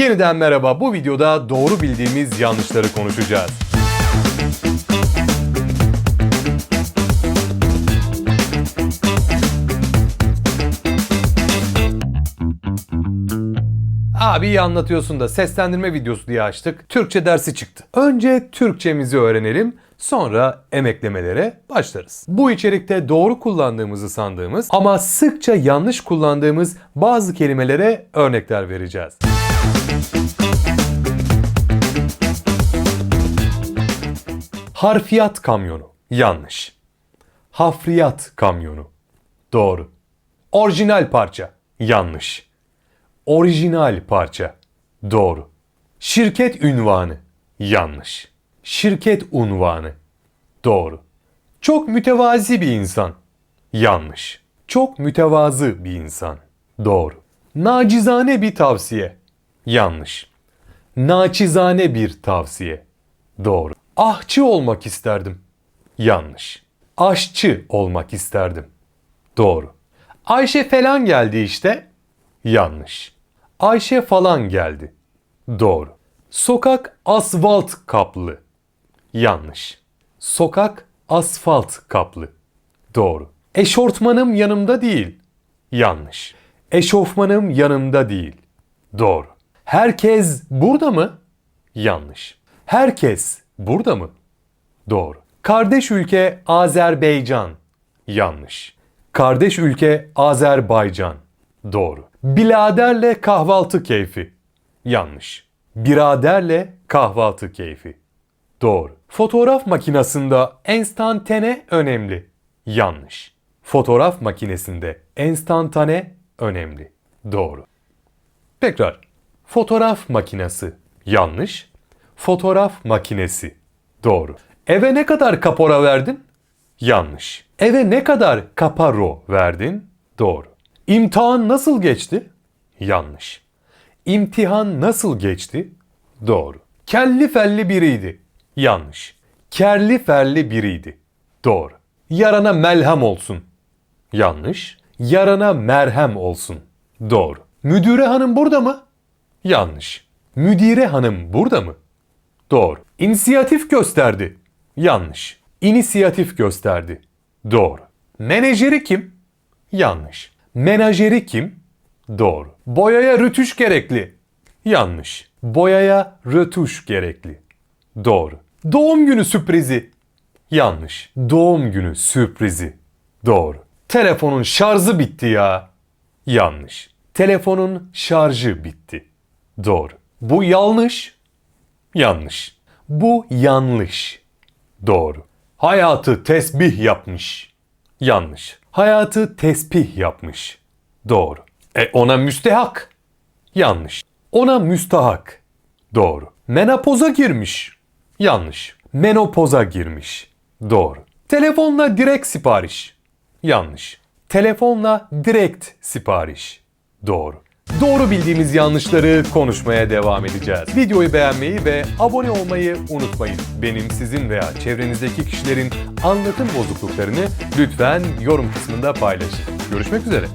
Yeniden merhaba. Bu videoda doğru bildiğimiz yanlışları konuşacağız. Abi iyi anlatıyorsun da seslendirme videosu diye açtık. Türkçe dersi çıktı. Önce Türkçemizi öğrenelim. Sonra emeklemelere başlarız. Bu içerikte doğru kullandığımızı sandığımız ama sıkça yanlış kullandığımız bazı kelimelere örnekler vereceğiz. Harfiyat kamyonu yanlış. Hafriyat kamyonu doğru. Orijinal parça yanlış. Orijinal parça doğru. Şirket ünvanı yanlış. Şirket unvanı doğru. Çok mütevazi bir insan yanlış. Çok mütevazı bir insan doğru. Nacizane bir tavsiye yanlış. Naçizane bir tavsiye doğru. Ahçı olmak isterdim yanlış. Aşçı olmak isterdim doğru. Ayşe falan geldi işte yanlış. Ayşe falan geldi doğru. Sokak asfalt kaplı yanlış. Sokak asfalt kaplı doğru. Eşortmanım yanımda değil yanlış. Eşofmanım yanımda değil doğru. Herkes burada mı? Yanlış. Herkes burada mı? Doğru. Kardeş ülke Azerbaycan. Yanlış. Kardeş ülke Azerbaycan. Doğru. Biladerle kahvaltı keyfi. Yanlış. Biraderle kahvaltı keyfi. Doğru. Fotoğraf makinesinde enstantane önemli. Yanlış. Fotoğraf makinesinde enstantane önemli. Doğru. Tekrar. Fotoğraf makinesi. Yanlış. Fotoğraf makinesi. Doğru. Eve ne kadar kapora verdin? Yanlış. Eve ne kadar kaparo verdin? Doğru. İmtihan nasıl geçti? Yanlış. İmtihan nasıl geçti? Doğru. Kelli felli biriydi. Yanlış. Kerli ferli biriydi. Doğru. Yarana melhem olsun. Yanlış. Yarana merhem olsun. Doğru. Müdüre hanım burada mı? Yanlış. Müdire hanım burada mı? Doğru. İnisiyatif gösterdi. Yanlış. İnisiyatif gösterdi. Doğru. Menajeri kim? Yanlış. Menajeri kim? Doğru. Boyaya rötuş gerekli. Yanlış. Boyaya rötuş gerekli. Doğru. Doğum günü sürprizi. Yanlış. Doğum günü sürprizi. Doğru. Telefonun şarjı bitti ya. Yanlış. Telefonun şarjı bitti. Doğru. Bu yanlış. Yanlış. Bu yanlış. Doğru. Hayatı tesbih yapmış. Yanlış. Hayatı tesbih yapmış. Doğru. E ona müstehak. Yanlış. Ona müstahak. Doğru. Menopoza girmiş. Yanlış. Menopoza girmiş. Doğru. Telefonla direkt sipariş. Yanlış. Telefonla direkt sipariş. Doğru. Doğru bildiğimiz yanlışları konuşmaya devam edeceğiz. Videoyu beğenmeyi ve abone olmayı unutmayın. Benim sizin veya çevrenizdeki kişilerin anlatım bozukluklarını lütfen yorum kısmında paylaşın. Görüşmek üzere.